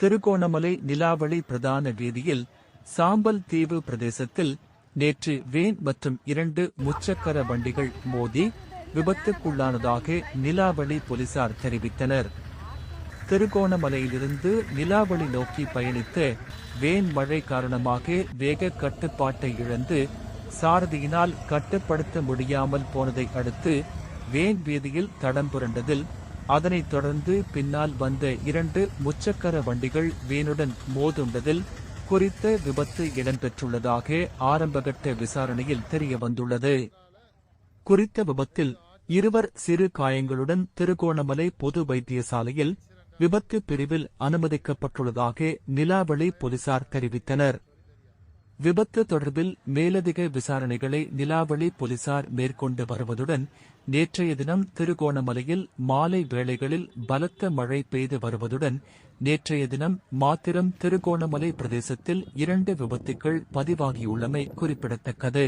திருகோணமலை நிலாவளி பிரதான வீதியில் சாம்பல் தீவு பிரதேசத்தில் நேற்று வேன் மற்றும் இரண்டு முச்சக்கர வண்டிகள் மோதி விபத்துக்குள்ளானதாக நிலாவளி போலீசார் தெரிவித்தனர். திருகோணமலையிலிருந்து நிலாவளி நோக்கி பயணித்த வேன் மழை காரணமாக வேக கட்டுப்பாட்டை இழந்து சாரதியினால் கட்டுப்படுத்த முடியாமல் போனதை அடுத்து வேன் வீதியில் தடம் புரண்டதில் அதனைத் தொடர்ந்து பின்னால் வந்த இரண்டு முச்சக்கர வண்டிகள் வேனுடன் மோதுண்டதில் குறித்த விபத்து இடம்பெற்றுள்ளதாக ஆரம்பகட்ட விசாரணையில் தெரியவந்துள்ளது. குறித்த விபத்தில் இருவர் சிறு காயங்களுடன் திருகோணமலை பொது வைத்தியசாலையில் விபத்து பிரிவில் அனுமதிக்கப்பட்டுள்ளதாக நிலாவளி போலீசார் தெரிவித்தனர். விபத்து தொடர்பில் மேலதிக விசாரணைகளை நிலாவளி போலீசார் மேற்கொண்டு வருவதுடன் நேற்றைய தினம் திருகோணமலையில் மாலை வேளைகளில் பலத்த மழை பெய்து வருவதுடன் நேற்றைய தினம் மாத்திரம் திருகோணமலை பிரதேசத்தில் இரண்டு விபத்துக்கள் பதிவாகியுள்ளமை குறிப்பிடத்தக்கது.